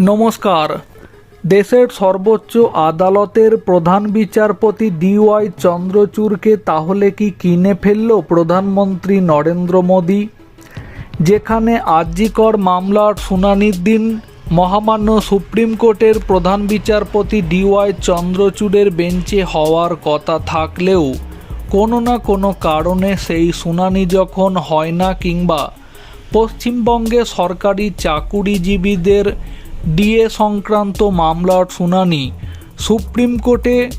নমস্কার। দেশের সর্বোচ্চ আদালতের প্রধান বিচারপতি ডিওয়াই চন্দ্রচূড়কে তাহলে কি কিনে ফেলল প্রধানমন্ত্রী নরেন্দ্র মোদী? যেখানে আরজিকর মামলার শুনানির দিন মহামান্য সুপ্রিম কোর্টের প্রধান বিচারপতি ডিওয়াই চন্দ্রচূড়ের বেঞ্চে হওয়ার কথা থাকলেও কোনো না কোনো কারণে সেই শুনানি যখন হয় না কিংবা পশ্চিমবঙ্গে সরকারি চাকুরিজীবীদের ডিএ সংক্রান্ত মামলার শুনানি সুপ্রিম কোর্টে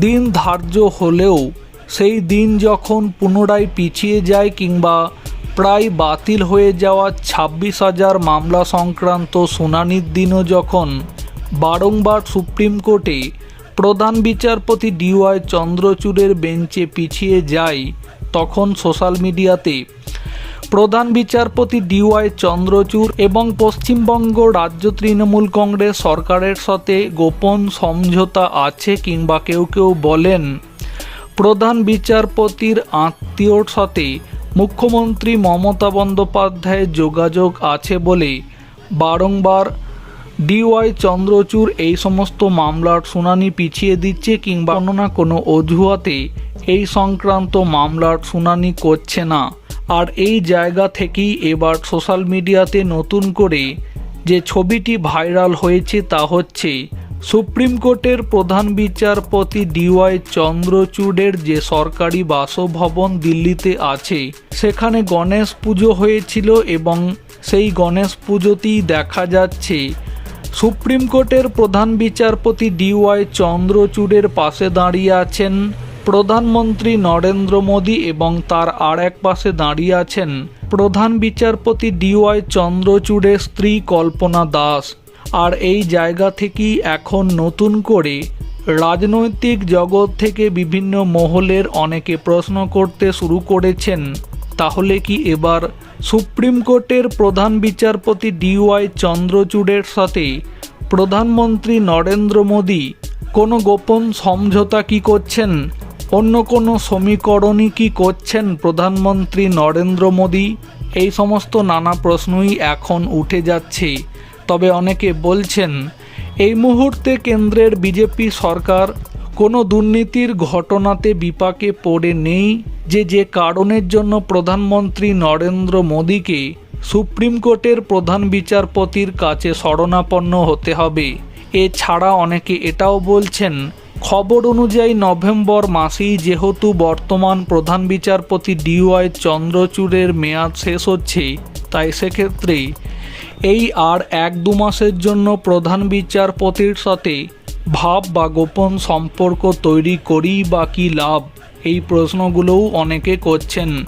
দিন ধার্য হলেও সেই দিন যখন পুনরায় পিছিয়ে যায় কিংবা প্রায় বাতিল হয়ে যাওয়া ছাব্বিশ হাজার মামলা সংক্রান্ত শুনানির দিনও যখন বারংবার সুপ্রিম কোর্টে প্রধান বিচারপতি ডিওয়াই চন্দ্রচূড়ের বেঞ্চে পিছিয়ে যায়, তখন সোশ্যাল মিডিয়াতে প্রধান বিচারপতি ডিওয়াই চন্দ্রচূড় এবং পশ্চিমবঙ্গ রাজ্য তৃণমূল কংগ্রেস সরকারের সাথে গোপন সমঝোতা আছে কিংবা কেউ কেউ বলেন। প্রধান বিচারপতির আত্মীয়র সাথে মুখ্যমন্ত্রী মমতা বন্দ্যোপাধ্যায়ের যোগাযোগ আছে বলে বারংবার ডিওয়াই চন্দ্রচূড় এই সমস্ত মামলার শুনানি পিছিয়ে দিচ্ছে কিংবা কোনো না কোনো অজুহাতে এই সংক্রান্ত মামলার শুনানি করছে না। আর এই জায়গা থেকেই এবার সোশ্যাল মিডিয়াতে নতুন করে যে ছবিটি ভাইরাল হয়েছে তা হচ্ছে সুপ্রিম কোর্টের প্রধান বিচারপতি ডিওয়াই চন্দ্রচূড়ের যে সরকারি বাসভবন দিল্লিতে আছে, সেখানে গণেশ পুজো হয়েছিল এবং সেই গণেশ পুজোতেই দেখা যাচ্ছে সুপ্রিম কোর্টের প্রধান বিচারপতি ডিওয়াই চন্দ্রচূড়ের পাশে দাঁড়িয়ে আছেন প্রধানমন্ত্রী নরেন্দ্র মোদী এবং তার আর এক পাশে দাঁড়িয়ে আছেন প্রধান বিচারপতি ডিওয়াই চন্দ্রচূড়ের স্ত্রী কল্পনা দাস। আর এই জায়গা থেকেই এখন নতুন করে রাজনৈতিক জগৎ থেকে বিভিন্ন মহলের অনেকে প্রশ্ন করতে শুরু করেছেন। তাহলে কি এবার সুপ্রিম কোর্টের প্রধান বিচারপতি ডিওয়াই চন্দ্রচূড়ের সাথে প্রধানমন্ত্রী নরেন্দ্র মোদী কোনো গোপন সমঝোতা কি করছেন? অন্য কোনো সমীকরণই কি করছেন প্রধানমন্ত্রী নরেন্দ্র মোদী? এই সমস্ত নানা প্রশ্নই এখন উঠে যাচ্ছে। তবে অনেকে বলছেন, এই মুহূর্তে কেন্দ্রের বিজেপি সরকার কোনো দুর্নীতির ঘটনাতে বিপাকে পড়ে নেই যে যে কারণের জন্য প্রধানমন্ত্রী নরেন্দ্র মোদীকে সুপ্রিম কোর্টের প্রধান বিচারপতির কাছে শরণাপন্ন হতে হবে। এছাড়া অনেকে এটাও বলছেন খবর অনুযায়ী নভেম্বর মাসেই যেহেতু বর্তমান প্রধান বিচারপতি ডিওয়াই চন্দ্রচূড়ের মেয়াদ শেষ হচ্ছে, তাই সেক্ষেত্রে এই আর এক দু মাসের জন্য প্রধান বিচারপতির সাথে ভাব বা গোপন সম্পর্ক তৈরি করি বা কী লাভ? এই প্রশ্নগুলোও অনেকে করছেন।